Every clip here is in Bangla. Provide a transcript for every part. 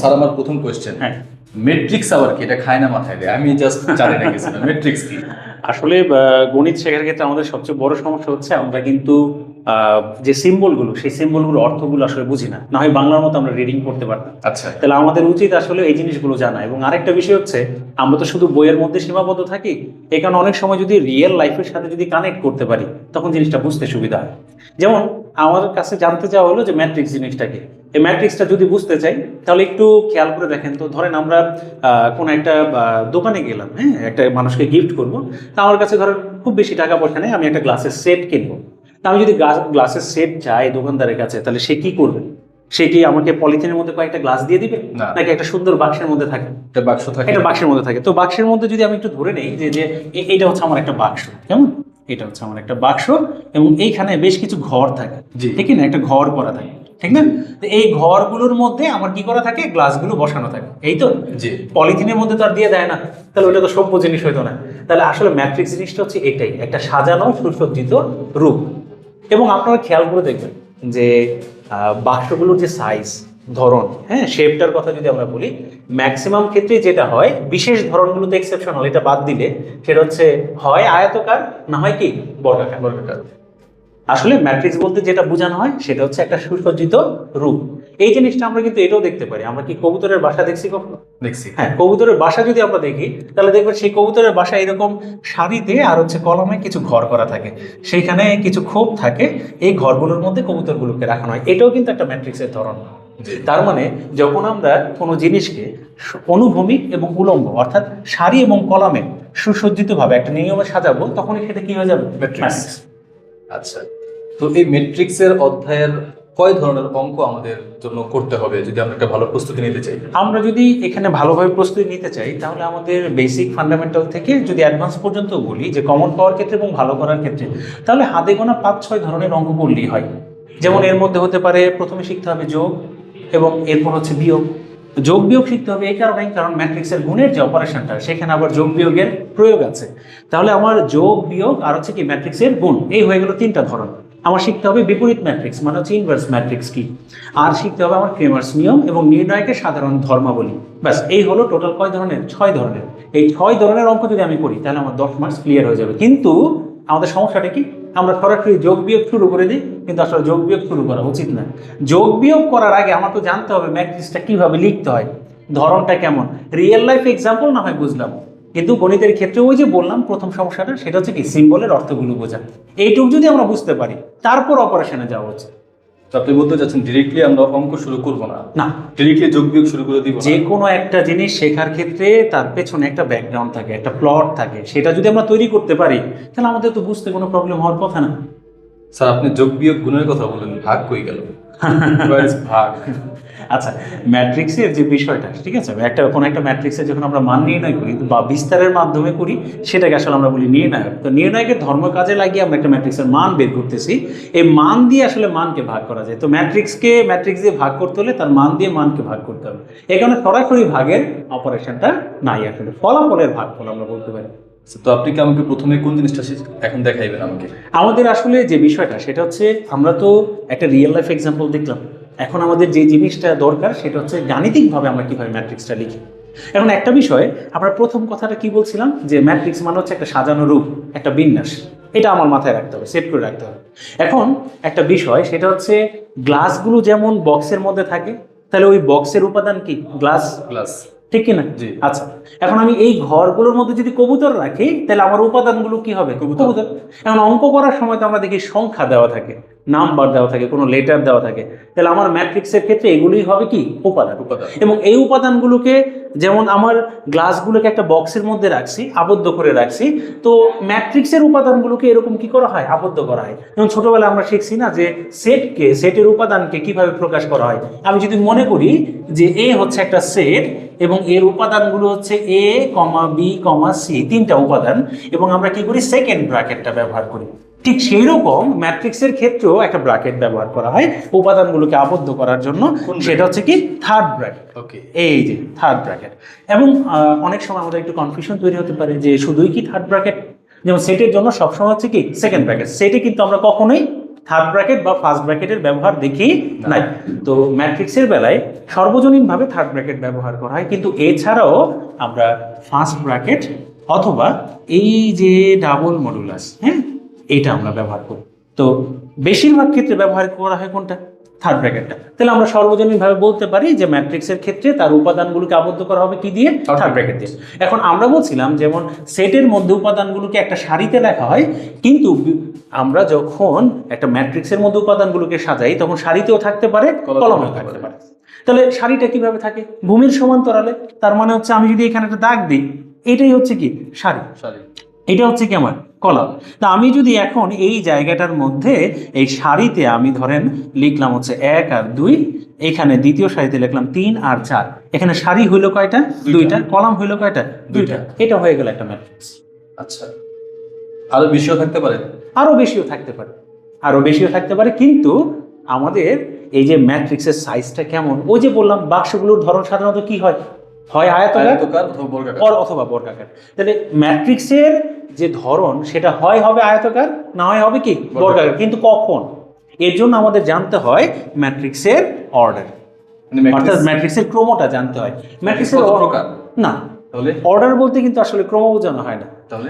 স্যার আমার প্রথম কোয়েশ্চেন হ্যাঁ। মেট্রিক্স আবার কি? এটা খায় না মাথায় দেয়। আমি জাস্ট জানি না কিছু মেট্রিক্স কি? আসলে গণিত শেখার ক্ষেত্রে আমাদের সবচেয়ে বড় সমস্যা হচ্ছে আমরা কিন্তু যে সিম্বলগুলো সেই সিম্বলগুলো অর্থগুলো আসলে বুঝি না। না হয় বাংলার মতো আমরা রিডিং করতে পারতাম। আচ্ছা। তাহলে আমাদের উচিত আসলে এই জিনিসগুলো জানা। এবং আরেকটা বিষয় হচ্ছে আমরা তো শুধু বইয়ের মধ্যে সীমাবদ্ধ থাকি। এই কারণে অনেক সময় যদি রিয়েল লাইফের সাথে যদি কানেক্ট করতে পারি তখন জিনিসটা বুঝতে সুবিধা হয়। যেমন আমার কাছে জানতে চাওয়া হলো যে ম্যাট্রিক্স জিনিসটাকে এই ম্যাট্রিক্সটা যদি বুঝতে চাই তাহলে একটু খেয়াল করে দেখেন তো। ধরেন আমরা কোনো একটা দোকানে গেলাম হ্যাঁ? একটা মানুষকে গিফট করব। তা আমার কাছে ধরেন খুব বেশি টাকা পয়সা নেই আমি একটা গ্লাসের সেট কিনবো। তা আমি যদি গ্লাসের সেট চাই দোকানদারের কাছে তাহলে সে কি করবে? সে কি আমাকে পলিথিনের মধ্যে কয়েকটা গ্লাস দিয়ে দিবে? নাকি একটা সুন্দর বাক্সের মধ্যে থাকে? একটা বাক্স থাকে। একটা বাক্সের মধ্যে থাকে। তো বাক্সের মধ্যে যদি আমি একটু ধরে নেই যে যে এ- এইটা হচ্ছে আমার একটা বাক্স কেমন? এটা হচ্ছে আমার একটা বাক্স এবং এইখানে বেশ কিছু ঘর থাকে। ঠিক না? একটা ঘর করা থাকে। ঠিক না? তো এই ঘরগুলোর মধ্যে আমার কি করা থাকে? গ্লাসগুলো বসানো থাকে। এই তো? জি। পলিথিনের মধ্যে তো আর দিয়ে দেয় না। তাহলে ওটা তো সভ্য জিনিস হইতো না। তাহলে আসলে ম্যাট্রিক্স জিনিসটা হচ্ছে এটাই। একটা সাজানো সুসজ্জিত রূপ। এবং আপনারা খেয়াল করে দেখবেন যে বাক্সগুলোর যে সাইজ ধরন হ্যাঁ শেপটার কথা যদি আমরা বলি ম্যাক্সিমাম ক্ষেত্রে যেটা হয় বিশেষ ধরনগুলোতে এক্সেপশনাল এটা বাদ দিলে সেটা হচ্ছে হয় আয়তকার না হয় কি বর্গাকার। বর্গাকার। আসলে ম্যাট্রিক্স বলতে যেটা বোঝানো হয় সেটা হচ্ছে একটা সুসজ্জিত রূপ। এই জিনিসটা আমরা কিন্তু এটাও দেখতে পারি। আমরা কি কবুতরের বাসা দেখছি কখনো? দেখছি। হ্যাঁ কবুতরের বাসা যদি আমরা দেখি তাহলে দেখবেন সেই কবুতরের বাসা এরকম সারিতে আর হচ্ছে কলমে কিছু ঘর করা থাকে। সেইখানে কিছু খোপ থাকে। এই ঘরগুলোর মধ্যে কবুতরগুলোকে রাখানো হয়। এটাও কিন্তু একটা ম্যাট্রিক্সের ধরন। তার মানে যখন আমরা কোনো জিনিসকে অনুভূমিক এবং উলম্ব অর্থাৎ সারি এবং কলামে সুসজ্জিতভাবে একটা নিয়মে সাজাবো তখনই সেটা কি হয়ে যাবে? ম্যাট্রিক্স আচ্ছা। তো এই ম্যাট্রিক্সের অধ্যায়ের কয় ধরনের অঙ্ক আমাদের জন্য করতে হবে, যদি আমরা একটা ভালো প্রস্তুতি নিতে চাই? আমরা যদি এখানে ভালোভাবে প্রস্তুতি নিতে চাই, তাহলে আমাদের বেসিক ফান্ডামেন্টাল থেকে যদি অ্যাডভান্স পর্যন্ত বলি, যে কমন পাওয়ার ক্ষেত্রে এবং ভালো করার ক্ষেত্রে, তাহলে হাতে গোনা পাঁচ, ছয় ধরনের অঙ্ক করলেই হয়। যেমন এর মধ্যে হতে পারে প্রথমে শিখতে হবে যোগ এবং এরপর হচ্ছে বিয়োগ। যোগ, বিয়োগ শিখতে হবে এই কারণেই, কারণ ম্যাট্রিক্সের গুণের যে অপারেশনটা সেখানে আবার যোগ, বিয়োগের প্রয়োগ আছে। তাহলে আমার যোগ, বিয়োগ আর হচ্ছে কি ম্যাট্রিক্সের গুণ, এই হয়ে গেল তিনটা ধরন। আমার শিখতে হবে বিপরীত ম্যাট্রিক্স মানে হচ্ছে ইনভার্স ম্যাট্রিক্স কি? আর শিখতে হবে আমার ক্রেমার্স নিয়ম এবং নির্ণয়কের সাধারণ ধর্মাবলী। ব্যাস, এই হলো টোটাল কয় ধরনের? ছয় ধরনের। এই ছয় ধরনের অঙ্ক যদি আমি করি, তাহলে আমার দশ মার্কস ক্লিয়ার হয়ে যাবে। কিন্তু আমাদের সমস্যাটা কি? আমরা সরাসরি যোগ বিয়োগ শুরু করে দিই, কিন্তু আসলে যোগ বিয়োগ শুরু করা উচিত না। যোগ বিয়োগ করার আগে আমার তো জানতে হবে ম্যাট্রিক্সটা কীভাবে লিখতে হয়, ধরনটা কেমন? রিয়েল লাইফ এক্সাম্পল না হয় বুঝলাম? কিন্তু গণিতের ক্ষেত্রে ওই যে বললাম প্রথম সমস্যাটা সেটা হচ্ছে কি সিম্বলের অর্থগুলো বোঝা। এইটুকু যদি আমরা বুঝতে পারি তারপর অপারেশনে যাওয়া উচিত। আপনি বলতে চাচ্ছেন ডিরেক্টলি আমরা অঙ্ক শুরু করব না? না। ডিরেক্টলি যোগ বিয়োগ শুরু করে দিব যে কোনো একটা জিনিস শেখার ক্ষেত্রে তার পেছনে একটা ব্যাকগ্রাউন্ড থাকে একটা প্লট থাকে। সেটা যদি আমরা তৈরি করতে পারি তাহলে আমাদের তো বুঝতে কোনো প্রবলেম হওয়ার কথা না। স্যার আপনি যোগ বিয়োগ গুণের কথা বলেন ভাগ কই গেল? ভাগ? আচ্ছা ম্যাট্রিক্সের যে বিষয়টা ঠিক আছে? একটা কোনো একটা ম্যাট্রিক্সের যখন আমরা মান নির্ণয় করি বা বিস্তারের মাধ্যমে করি সেটাকে আসলে আমরা বলি নির্ণায়ক। তো নির্ণায়কের ধর্ম কাজে লাগিয়ে আমরা একটা ম্যাট্রিক্সের মান বের করতেছি। এই মান দিয়ে আসলে মানকে ভাগ করা যায়। তো ম্যাট্রিক্সকে ম্যাট্রিক্স দিয়ে ভাগ করতে হলে তার মান দিয়ে মানকে ভাগ করতে হবে। এখানে সরাসরি ভাগের অপারেশনটা নাই আসলে। ফলাফলের ভাগ ফল আমরা বলতে পারি। তো আপনি কি আমাকে প্রথমে কোন জিনিসটা এখন দেখাইবেন আমাকে? আমাদের আসলে যে বিষয়টা সেটা হচ্ছে আমরা তো একটা রিয়েল লাইফ এক্সাম্পল দেখলাম। এখন আমাদের যে জিনিসটা দরকার সেটা হচ্ছে গাণিতিকভাবে আমরা কীভাবে ম্যাট্রিক্সটা লিখি। এখন একটা বিষয় আমরা প্রথম কথাটা কি বলছিলাম? যে ম্যাট্রিক্স মানে হচ্ছে একটা সাজানো রূপ একটা বিন্যাস। এটা আমার মাথায় রাখতে হবে সেট করে রাখতে হবে। এখন একটা বিষয় সেটা হচ্ছে গ্লাসগুলো যেমন বক্সের মধ্যে থাকে তাহলে ওই বক্সের উপাদান কি? গ্লাস? গ্লাস। ঠিক কিনা? জি। আচ্ছা এখন আমি এই ঘরগুলোর মধ্যে যদি কবুতর রাখি তাহলে আমার উপাদানগুলো কি হবে? কবুতর। কবুতর। এখন অঙ্ক করার সময় তো আমরা দেখি সংখ্যা দেওয়া থাকে। নাম্বার দেওয়া থাকে কোনো লেটার দেওয়া থাকে তাহলে আমার ম্যাট্রিক্সের ক্ষেত্রে এগুলোই হবে কি? উপাদান। উপাদান। এবং এই উপাদানগুলোকে যেমন আমার গ্লাসগুলোকে একটা বক্সের মধ্যে রাখছি আবদ্ধ করে রাখছি তো ম্যাট্রিক্সের উপাদানগুলোকে এরকম কি করা হয়? আবদ্ধ করা হয়। যেমন ছোটবেলায় আমরা শিখছি না যে সেটকে সেটের উপাদানকে কীভাবে প্রকাশ করা হয়? আমি যদি মনে করি যে এ হচ্ছে একটা সেট এবং এর উপাদানগুলো হচ্ছে এ কমা বি কমা সি তিনটা উপাদান। এবং আমরা কি করি? সেকেন্ড ব্র্যাকেটটা ব্যবহার করি। ঠিক সেই রকম ম্যাট্রিক্সের ক্ষেত্রেও একটা ব্র্যাকেট ব্যবহার করা হয় উপাদানগুলোকে আবদ্ধ করার জন্য। সেটা হচ্ছে কি? থার্ড ব্র্যাকেট ওকে এই যে থার্ড ব্র্যাকেট এবং অনেক সময় আমাদের একটু কনফিউশন তৈরি হতে পারে যে শুধুই কি থার্ড ব্র্যাকেট যেমন সেটের জন্য সবসময় হচ্ছে কি? সেকেন্ড ব্র্যাকেট সেটে কিন্তু আমরা কখনোই থার্ড ব্র্যাকেট বা ফার্স্ট ব্র্যাকেটের ব্যবহার দেখি নাই। তো ম্যাট্রিক্সের বেলায় সর্বজনীনভাবে থার্ড ব্র্যাকেট ব্যবহার করা হয়। কিন্তু এছাড়াও আমরা ফার্স্ট ব্র্যাকেট অথবা এই যে ডাবল মডুলাস হ্যাঁ এটা আমরা ব্যবহার করি। তো বেশিরভাগ ক্ষেত্রে ব্যবহার করা হয় কোনটা? থার্ড ব্র্যাকেটটা তাহলে আমরা সর্বজনীনভাবে বলতে পারি যে ম্যাট্রিক্সের ক্ষেত্রে তার উপাদানগুলোকে আবদ্ধ করা হবে কি দিয়ে? থার্ড ব্র্যাকেট দিয়ে। এখন আমরা বলছিলাম যেমন সেটের মধ্যে উপাদানগুলোকে একটা সারিতে লেখা হয় কিন্তু আমরা যখন একটা ম্যাট্রিক্সের মধ্যে উপাদানগুলোকে সাজাই তখন সারিতেও থাকতে পারে কলমেও থাকতে পারে। তাহলে সারিটা কীভাবে থাকে? ভূমির সমান্তরালে। তার মানে হচ্ছে আমি যদি এখানে একটা দাগ দিই এটাই হচ্ছে কি? সারি। সারি। এটা হচ্ছে কি আমার? কলাম। তা আমি যদি এখন এই জায়গাটার মধ্যে এই সারিতে আমি ধরেন লিখলাম হচ্ছে এক আর দুই এখানে দ্বিতীয় সারিতে লিখলাম তিন আর চার। এখানে সারি হইল কয়টা? দুইটা। কলাম হইল কয়টা? দুইটা। এটা হয়ে গেল একটা ম্যাট্রিক্স আচ্ছা। আরও বেশিও থাকতে পারে? আরও বেশিও থাকতে পারে। আরও বেশিও থাকতে পারে কিন্তু আমাদের এই যে ম্যাট্রিক্সের সাইজটা কেমন? ওই যে বললাম বাক্সগুলোর ধরন সাধারণত কি হয়? হয় আয়তকার আয়তকার অথবা অথবা বর্গাকার তাহলে ম্যাট্রিক্সের যে ধরন সেটা হয় হবে আয়তকার না হয় হবে কি? বর্গাকার কিন্তু কখন? এর জন্য আমাদের জানতে হয় ম্যাট্রিক্সের অর্ডার মানে অর্থাৎ ম্যাট্রিক্সের ক্রমটা জানতে হয়। ম্যাট্রিক্সের প্রকার? না। অর্ডার বলতে কিন্তু আসলে ক্রম বোঝানো হয় না।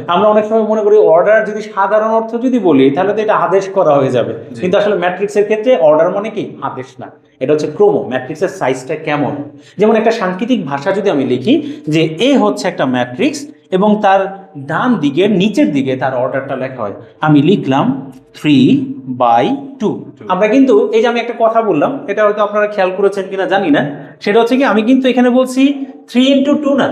আমরা অনেক সময় মনে করি অর্ডার যদি সাধারণ অর্থ যদি বলি তাহলে তো এটা আদেশ করা হয়ে যাবে। কিন্তু আসলে ম্যাট্রিক্সের ক্ষেত্রে অর্ডার মানে কি? আদেশ না। এটা হচ্ছে ক্রম ম্যাট্রিক্সের সাইজটা কেমন? যেমন একটা সাংকেতিক ভাষা যদি আমি লিখি যে এ হচ্ছে একটা ম্যাট্রিক্স এবং তার ডান দিকের নিচের দিকে তার অর্ডারটা লেখা হয়। আমি লিখলাম থ্রি বাই টু আমরা কিন্তু এই যে আমি একটা কথা বললাম এটা হয়তো আপনারা খেয়াল করেছেন কিনা জানি না সেটা হচ্ছে কি আমি কিন্তু এখানে বলছি থ্রি ইন্টু টু না।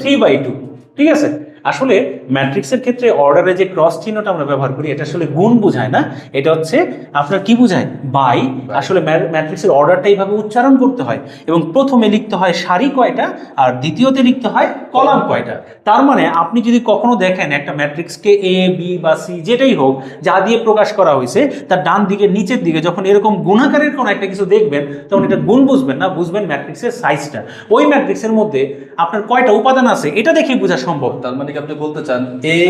থ্রি বাই টু ঠিক আছে? আসলে ম্যাট্রিক্সের ক্ষেত্রে অর্ডারে যে ক্রস চিহ্নটা আমরা ব্যবহার করি এটা আসলে গুণ বোঝায় না। এটা হচ্ছে আপনার কি বোঝায়? বাই। আসলে ম্যাট্রিক্সের অর্ডারটা এইভাবে উচ্চারণ করতে হয় এবং প্রথমে লিখতে হয় সারি কয়টা আর দ্বিতীয়তে লিখতে হয় কলাম কয়টা। তার মানে আপনি যদি কখনো দেখেন একটা ম্যাট্রিক্সকে এ বি বা সি যেটাই হোক যা দিয়ে প্রকাশ করা হয়েছে তার ডান দিকে নিচের দিকে যখন এরকম গুণাকারের কোনো একটা কিছু দেখবেন তখন এটা গুণ বুঝবেন না বুঝবেন ম্যাট্রিক্সের সাইজটা ওই ম্যাট্রিক্সের মধ্যে আপনার কয়টা উপাদান আছে এটা দেখেই বোঝা সম্ভব। তার মানে আপনি বলতে চান এ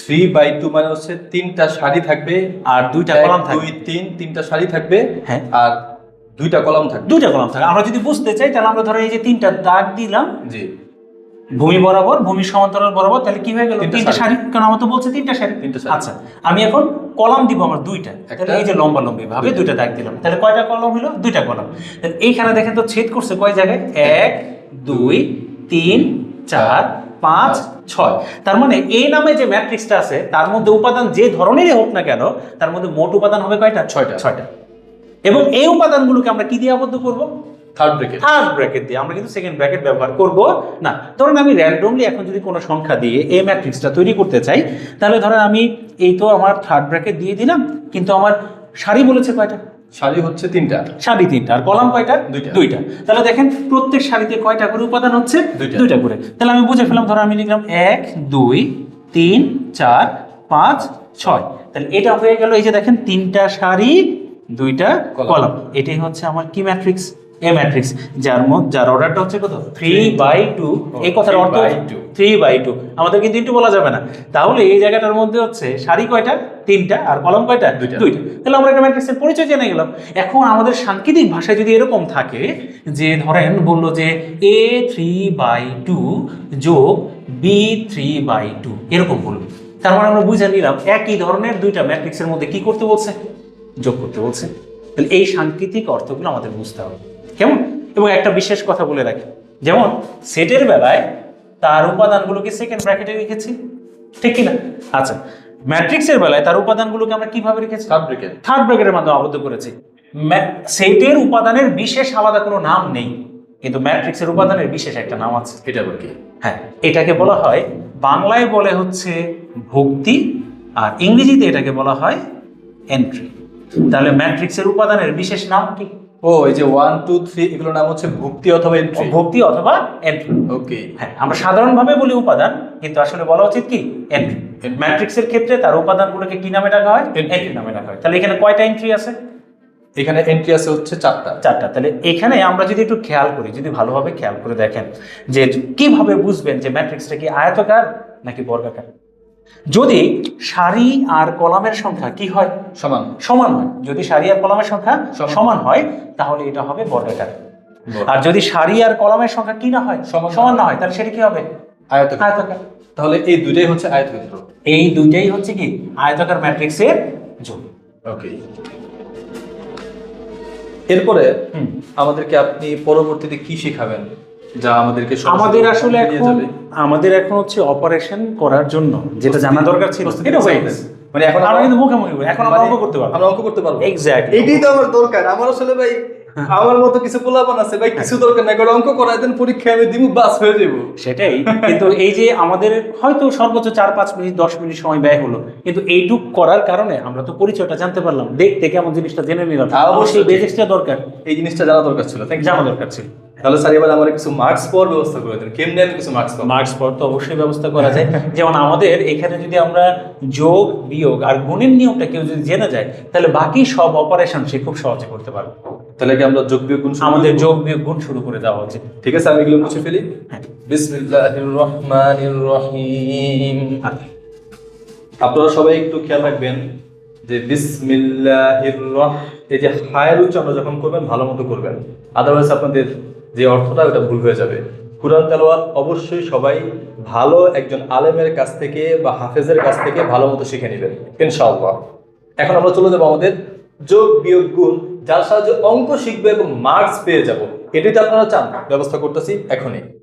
থ্রি বাই টু মানে হচ্ছে তিনটা শাড়ি থাকবে আর দুইটা কলাম থাকবে। দুই তিন তিনটা শাড়ি থাকবে হ্যাঁ। আর দুইটা কলাম থাকবে। দুইটা কলাম থাকে আমরা যদি বুঝতে চাই তাহলে আমরা ধরো এই যে তিনটা দাগ দিলাম। জি। ভূমি বরাবর ভূমি সমান্তরাল বরাবর তাহলে কি হয়ে গেল? তিনটা সারি। শাড়ি কারণ আমার তো বলছে তিনটা শাড়ি তিনটা। আচ্ছা আমি এখন কলাম দিব আমার দুইটা। তাহলে এই যে লম্বা লম্বি ভাবে দুইটা। দাগ দিলাম। তাহলে কয়টা কলম হলো? দুইটা কলম। তাহলে এইখানে দেখেন তো ছেদ করছে কয় জায়গায়? এক দুই তিন চার পাঁচ ছয়। তার মানে এই নামে যে ম্যাট্রিক্সটা আছে তার মধ্যে উপাদান যে ধরনেরই হোক না কেন তার মধ্যে মোট উপাদান হবে কয়টা? ছয়টা। ছয়টা। এবং এই উপাদানগুলোকে আমরা কি দিয়ে আবদ্ধ করব? থার্ড থার্ড ব্র্যাকেট দিয়ে। আমরা কিন্তু সেকেন্ড ব্র্যাকেট ব্যবহার করব। না ধরুন আমি র্যান্ডমলি এখন যদি কোনো সংখ্যা দিয়ে এই ম্যাট্রিক্সটা তৈরি করতে চাই তাহলে ধরেন আমি এই তো আমার থার্ড ব্র্যাকেট দিয়ে দিলাম কিন্তু আমার সারি বলেছে কয়টা? শাড়ি হচ্ছে তিনটা। সারি তিনটা আর কলাম কয়টা? দুইটা। দুইটা। তাহলে দেখেন প্রত্যেক সারিতে কয়টা করে উপাদান হচ্ছে? দুইটা। করে। তাহলে আমি বুঝে ফেলাম ধরো আমি লিখলাম এক দুই তিন চার পাঁচ ছয়। তাহলে এটা হয়ে গেল এই যে দেখেন তিনটা সারি দুইটা। কলাম। এটাই হচ্ছে আমার কি ম্যাট্রিক্স এ ম্যাট্রিক্স যার মধ্যে যার অর্ডারটা হচ্ছে কত? থ্রি বাই টু এই কথার অর্থ। থ্রি বাই টু আমাদের কিন্তু ইন্টু বলা যাবে না। তাহলে এই জায়গাটার মধ্যে হচ্ছে সারি কয়টা? তিনটা। আর কলম কয়টা? দুইটা। তাহলে আমরা একটা ম্যাট্রিক্সের পরিচয় জেনে গেলাম। এখন আমাদের সাংকেতিক ভাষায় যদি এরকম থাকে যে ধরেন বলল যে এ থ্রি বাই টু যোগ বি থ্রি বাই টু এরকম বলল তার মানে আমরা বুঝে নিলাম একই ধরনের দুইটা ম্যাট্রিক্সের মধ্যে কি করতে বলছে? যোগ করতে বলছে। তাহলে এই সাংকেতিক অর্থগুলো আমাদের বুঝতে হবে। কেমন? এবং একটা বিশেষ কথা বলে রাখি। যেমন সেটের বেলায় তার উপাদানগুলোকে সেকেন্ড ব্র্যাকেটে রেখেছি। ঠিক কিনা? আচ্ছা ম্যাট্রিক্সের বেলায় তার উপাদানগুলোকে আমরা কীভাবে রেখেছি? থার্ড ব্রেকেট থার্ড ব্র্যাকেটের মাধ্যমে আবদ্ধ করেছি। সেটের উপাদানের বিশেষ আলাদা কোনো নাম নেই। কিন্তু ম্যাট্রিক্সের উপাদানের বিশেষ একটা নাম আছে। এটা কি? হ্যাঁ এটাকে বলা হয় বাংলায় বলে হচ্ছে ভক্তি আর ইংরেজিতে এটাকে বলা হয় এন্ট্রি তাহলে ম্যাট্রিক্সের উপাদানের বিশেষ নাম কি? ও এই যে ওয়ান টু থ্রি এগুলোর নাম হচ্ছে ভুক্তি অথবা এন্ট্রি ভক্তি অথবা এন্ট্রি ওকে হ্যাঁ আমরা সাধারণভাবে বলি উপাদান কিন্তু আসলে বলা উচিত কি? এন্ট্রি ম্যাট্রিক্সের ক্ষেত্রে তার উপাদানগুলোকে কি নামে ডাকা হয়। এন্ট্রি নামে ডাকা হয়। তাহলে এখানে কয়টা এন্ট্রি আছে? এখানে এন্ট্রি আছে হচ্ছে চারটা। চারটা। তাহলে এখানে আমরা যদি একটু খেয়াল করি যদি ভালোভাবে খেয়াল করে দেখেন যে কীভাবে বুঝবেন যে ম্যাট্রিক্সটা কি আয়তকার নাকি বর্গাকার? যদি সারি আর কলামের সংখ্যা কি হয়? সমান। সমান হয়। যদি সারি আর কলামের সংখ্যা সমান। হয় তাহলে এটা হবে বর্গাকার আর যদি সারি আর কলামের সংখ্যা কি না হয় সমান না হয়। তাহলে সেটা কি হবে? আয়তকার আয়তাকার তাহলে এই দুটাই হচ্ছে আয়তক্ষেত্র। এই দুইটাই হচ্ছে কি? আয়তাকার ম্যাট্রিক্সের যোগ। ওকে। এরপরে। আমাদেরকে আপনি পরবর্তীতে কি শেখাবেন? যা আমাদেরকে আমাদের আসলে এখন আমাদের এখন হচ্ছে অপারেশন করার জন্য যেটা জানা দরকার ছিল। এটা হয়ে গেছে। মানে এখন আমরা কিন্তু মুখে মুখে এখন আমরা মানে অঙ্ক করতে পারব। আমরা অঙ্ক করতে পারব। এক্স্যাক্ট এটাই তো আমার দরকার। আমার আসলে ভাই আমার মতো কিছু পোলাপান আছে ভাই কিছু দরকার নাই করে অঙ্ক করাই দেন পরীক্ষায় আমি দিমু বাস হয়ে যাব সেটাই কিন্তু এই যে আমাদের হয়তো সর্বোচ্চ চার পাঁচ মিনিট দশ মিনিট সময় ব্যয় হলো কিন্তু এইটুক করার কারণে আমরা তো পরিচয়টা জানতে পারলাম দেখতে কেমন জিনিসটা জেনে নিলাম হ্যাঁ, অবশ্যই। বেসিক্সটা দরকার। এই জিনিসটা জানা দরকার ছিল থ্যাংক জানা দরকার ছিল। তাহলে স্যার এবার আমার কিছু মার্কস পাওয়ার ব্যবস্থা করে দেন কেমনে আমি কিছু মার্কস পাবো মার্কস পর তো অবশ্যই ব্যবস্থা করা যায়। যেমন আমাদের এখানে যদি আমরা যোগ বিয়োগ আর গুণের নিয়মটা কেউ যদি জেনে যায় তাহলে বাকি সব অপারেশন সে খুব সহজে করতে পারবে। তাহলে কি আমরা যোগ বিয়োগ গুণ শুরু আমাদের? যোগ বিয়োগ গুণ শুরু করে দেওয়া উচিত। ঠিক আছে আমি এগুলো মুছে ফেলি। হ্যাঁ। বিসমিল্লাহির রহমানির রহিম আপনারা সবাই একটু খেয়াল রাখবেন যে বিসমিল্লাহির রহ এই যে হায়ের উচ্চারণ যখন করবেন ভালো মতো করবেন। আদারওয়াইজ আপনাদের যে অর্থটা ওটা ভুল হয়ে যাবে। কুরআন তেলাওয়াত অবশ্যই সবাই ভালো একজন আলেমের কাছ থেকে বা হাফেজের কাছ থেকে ভালো মতো শিখে নেবেন ইনশাআল্লাহ। এখন আমরা চলে যাব আমাদের যোগ বিয়োগ গুণ। যার সাহায্যে অঙ্ক শিখবে এবং মার্কস পেয়ে যাব। এটাই তো আপনারা চান। ব্যবস্থা করতেছি এখনই।